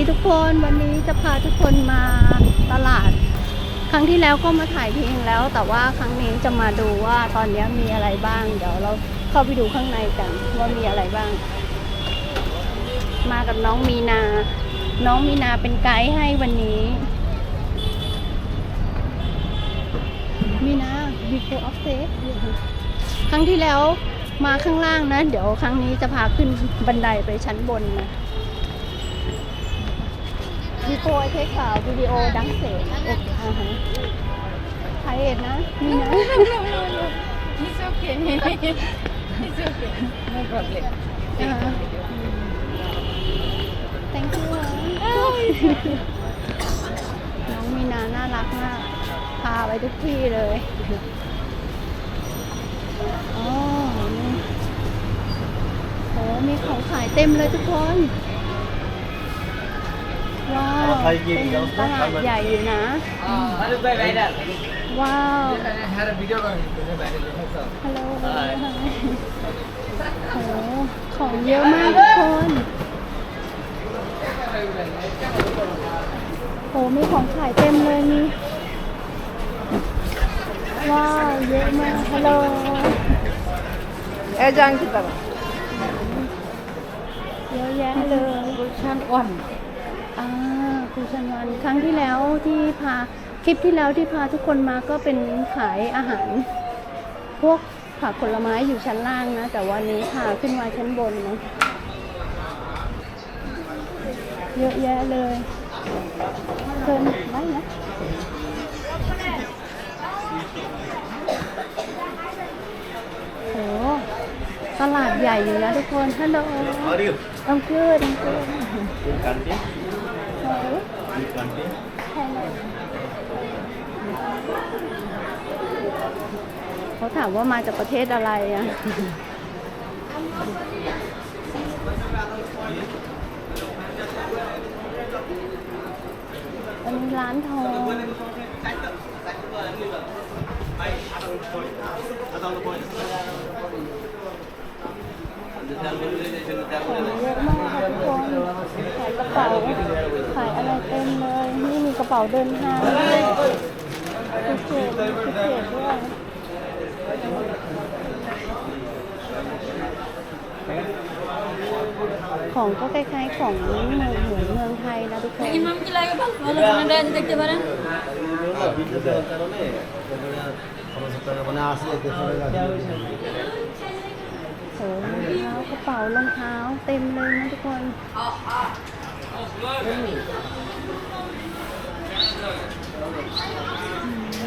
ดีทุกคนวันนี้จะพาทุกคนมาตลาด ครั้งที่แล้วก็มาถ่ายเพลงแล้ว แต่ว่าครั้งนี้จะมาดูว่าตอนนี้มีอะไรบ้าง เดี๋ยวเราเข้าไปดูข้างในกันว่ามีอะไรบ้าง มากับน้องมีนา น้องมีนาเป็นไกด์ให้วันนี้ มีนา before of stage ครั้งที่แล้วมาข้างล่างนะ เดี๋ยวครั้งนี้จะพาขึ้นบันไดไปชั้นบนนะ before I take a video ดังเสร็จโอเคอ่าฮะไทยเอ็ดนะมีนะ It's okay. It's okay. No problem. thank you น้องมีนาน่ารักมาก พาไปทุกที่เลยอ๋อนี่โหมีของขายเต็มเลยทุกคน ว้าวเป็นตลาดใหญ่อยู่นะ Hello, bye, Ryder. ว้าว had a video going. Ryder, ฮัลโหลโอ้โหของเยอะมากทุกคนโอ้มีของขายเต็มเลยมีว้าว เยอะมากฮัลโหล Eh, jangan kita. เยอะแยะเลย Gulshan one. อ่าครูชันวันครั้งที่แล้วที่พาคลิปที่แล้วที่พาทุกคนมาก็เป็นขายอาหาร พวกผักผลไม้อยู่ชั้นล่างนะ แต่วันนี้พาขึ้นมาชั้นบนนะเยอะแยะเลยเกินได้นะโอ้ตลาดใหญ่อยู่นะทุกคนฮัลโหล How are you? อังเกิดอังเกิด Good country. เฮ้ย Good country. เขาถามว่ามาจากประเทศอะไรอะ อันนี้ร้านทองของเยอะมากค่ะทุกคนขายกระเป๋า เป๋าเดินทางคือเขีนคือเขีด้วยของก็คล้ายๆของเมืองเหมือเมืองไทยนะทุกคน Lagi mami อะไรกันบ้างวั ada yang dekat barang. Kalau โอ้รองเท้ากระเป๋ารองเท้าเต็มเลยนะทุกคน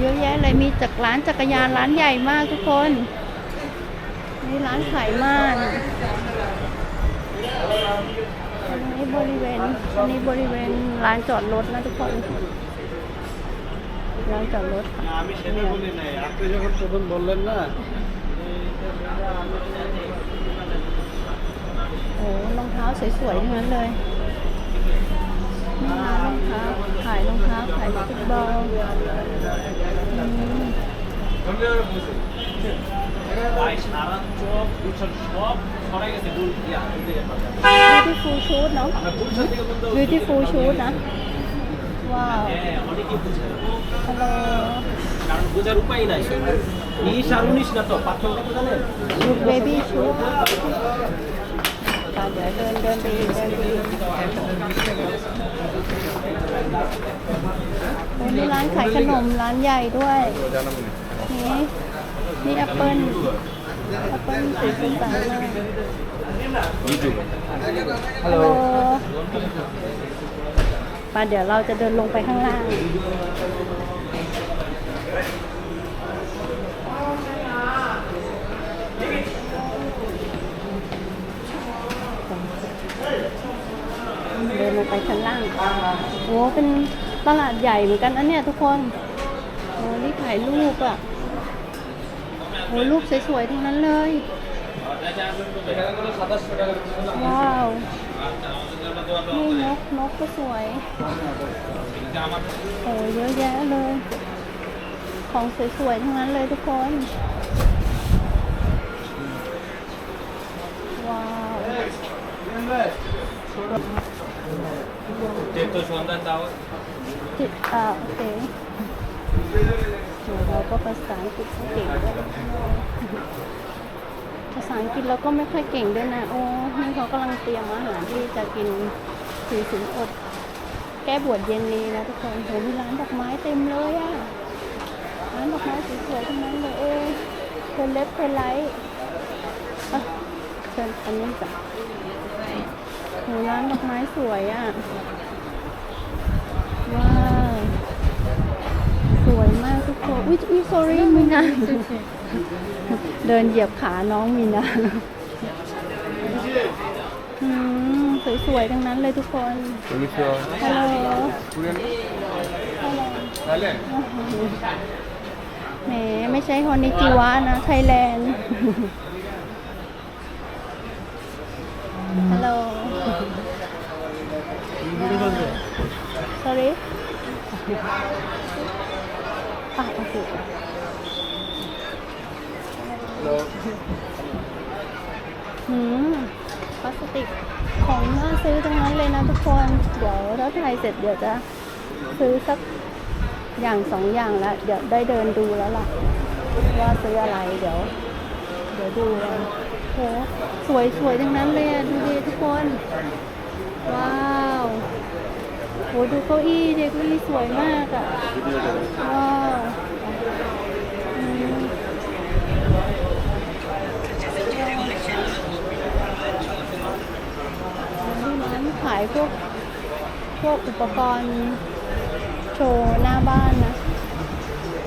เยอะแยะเลยมีจากร้านจักรยานร้านใหญ่มากทุกคนนี่ร้านขายม่านอันนี้บริเวณอันนี้บริเวณร้านจอดรถนะทุกคนร้านจอดรถค่ะ আমি সেটা বলি নাই আপনি যখন প্রথম বললেন না โอ้รองเท้าสวยๆทั้งนั้นเลยนี่ร้านรองเท้าขายรองเท้าขายฟุตบอลอืม ভাই সারা চোখ গুলশান সব সরাই গেছে গুল ইয়া beautiful shoes เนาะ আমরা গুলশান থেকে বলতে beautiful shoes นะ ว้าว হ্যাঁ অনেকেই বুঝেฮัลโหล কারণ বোঝার উপায় নাই বিশ আর উনিশ না তো পার্থক্য কত জানেনชุด baby shoes ค่ะเดี๋ยวเดินเดินไปดูเดินไปดูโอ้นี่ร้านขายขนมร้านใหญ่ด้วย นี่นี่แอปเปิ้ลแอปเปิ้ลสีสันมากฮัลโหลมาเดี๋ยวเราจะเดินลงไปข้างล่างมาไปชั้นล่าง โอ้เป็นตลาดใหญ่เหมือนกันนะเนี่ยทุกคน โอ้นี่ถ่ายรูปอะ โอ้ลูกสวยๆ ทั้งนั้นเลย ว้าว นี่นกนกก็สวย โอ้ยเยอะแยะเลย ของสวยๆ ทั้งนั้นเลยทุกคน ว้าวเจ็บตัวชนด้านเตาเจ็บอ่าโอเค เราก็ภาษาอังกฤษไม่เก่งด้วยภาษาอังกฤษเราก็ไม่ค่อยเก่งด้วยนะ โอ้นี่เขากำลังเตรียมอาหารที่จะกินถือสินอด แก้บวชเย็นนี้นะทุกคนโหมีร้านดอกไม้เต็มเลยอะร้านดอกไม้สวยๆทั้งนั้นเลยเอ้ยเชิญเล็บเชิญไลท์เชิญอันนี้จ้ะโหร้านดอกไม้สวยอะ วยมากทุกคนอุ้ยอุ้ย sorry มีนาเดินเหยียบขาน้องมีนาอืมสวยๆทั้งนั้นเลยทุกคน Konnichiwa. ฮัลโหล Bugün ฮัลโหล Hale. แหมไม่ใช่ฮอนิจิวะนะ ไทยแลนด์ ฮัลโหล sorry อะโอเคหืมพลาสติกของน่าซื้อทั้งนั้นเลยนะทุกคน เดี๋ยวถ้าถ่ายเสร็จเดี๋ยวจะซื้อสักอย่างสองอย่างแล้วเดี๋ยวได้เดินดูแล้วล่ะ ว่าซื้ออะไรเดี๋ยว เดี๋ยวดูกันโหสวยสวยทั้งนั้นเลยดูดิทุกคน โหดูเก้าอี้เดิเก้าอี้สวยมากอะว้าวอืมที่ร้านขายพวก พวกอุปกรณ์โชว์หน้าบ้านนะ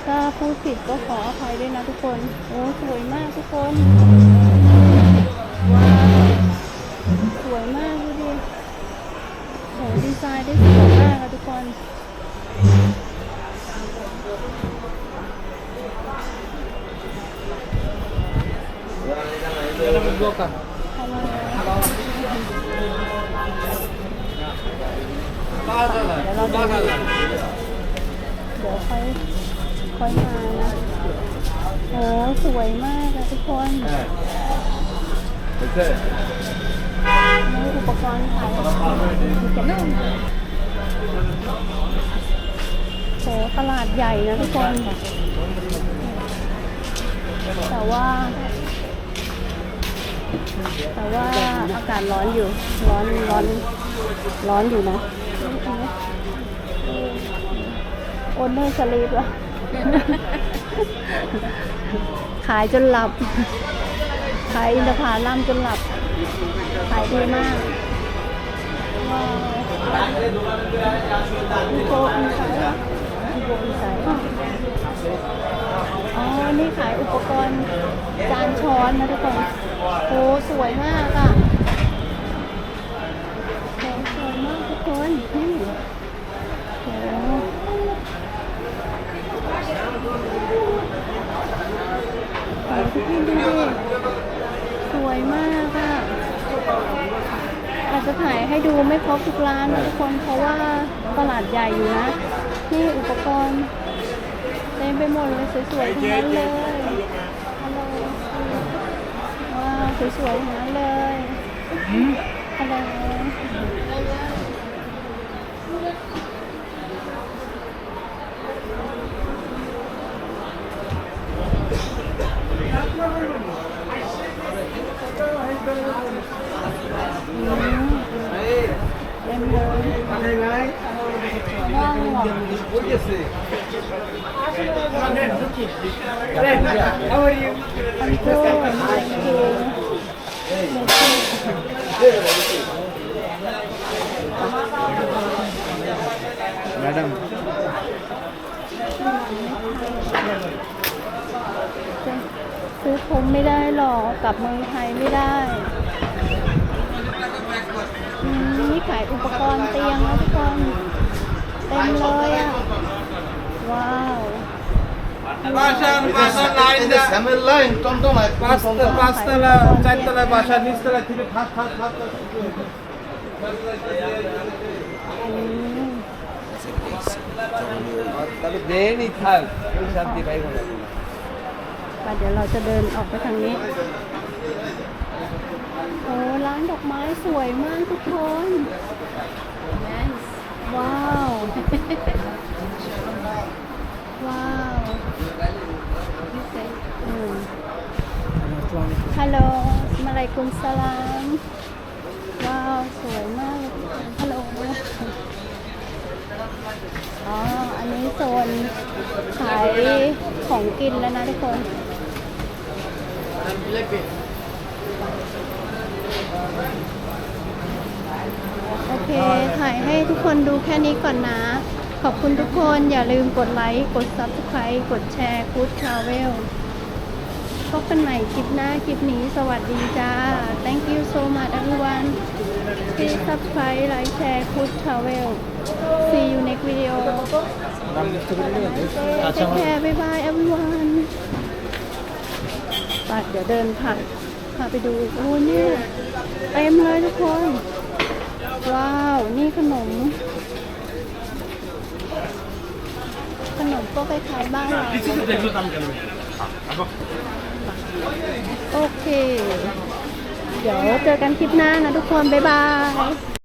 ถ้าพูดผิดก็ขออภัยด้วยนะทุกคน โอ้ สวยมากทุกคน ค่อยค่อยมานะโอ้สวยมากอะทุกคน Evet. Öte. นี่อุปกรณ์ขายโหตลาดใหญ่นะทุกคน แต่ว่า แต่ว่าอากาศร้อนอยู่ ร้อนร้อนร้อนอยู่นะ โอนเนอร์สลีปอะขายจนหลับ ขายอินทผลัมจนหลับ ขายดีมากว้าวอีโกอีไซด์อีโกอีไซด์อ๋อ นี่ขายอุปกรณ์จานช้อนนะทุกคน โอ้ สวยมากอะโอ้สวยมากทุกคนนี่โอ้โอ้ทุกคนดูดิ สวยมากอะ อาจจะถ่ายให้ดู ไม่ครบทุกร้านนะทุกคนเพราะว่าตลาดใหญ่อยู่นะนี่อุปกรณ์เต็มไปหมดเลยสวยๆทั้งนั้นเลยว้าวสวยๆทั้งนั้นเลยฮัลโหลเต็ม เลยว้าว How are you? I'm good. Thank you. Madam. ซื้อผมไม่ได้หรอกกลับเมืองไทยไม่ได้ายอุปกรณ์เตียงนะทุกคนเต็มเลยอะ ว้าว Pasha, Pasha line the camel line. Come to my past, past la, chat la, Pasha, this la, three, half, half, half. เดินอีกทางสันติไปหมดเลยเดี๋ยวเราจะเดินออกไปทางนี้ โอ้ร้านดอกไม้สวยมากทุกคน Nice. ว้าว ว้าวอืมฮัลโหลมาลายกุมสลาม ว้าว สวยมากเลยฮัลโหลอ๋อ อันนี้โซนขายของกินแล้วนะทุกคน โอเค ถ่ายให้ทุกคนดูแค่นี้ก่อนนะ ขอบคุณทุกคนอย่าลืมกดไลค์ กด Subscribe กดแชร์ Good Travel พบกันใหม่คลิปหน้าคลิปนี้สวัสดีจ้า Thank you so much everyone Please subscribe, like, share, Good Travel See you next video Take care, bye bye everyone ไปเดี๋ยวเดินผ่านพาไปดูโอ้เนี่ย เต็มเลยทุกคน ว้าว นี่ขนม ขนมก็คล้ายๆบ้านเราโอเค เดี๋ยวเจอกันคลิปหน้านะทุกคน บ๊ายบาย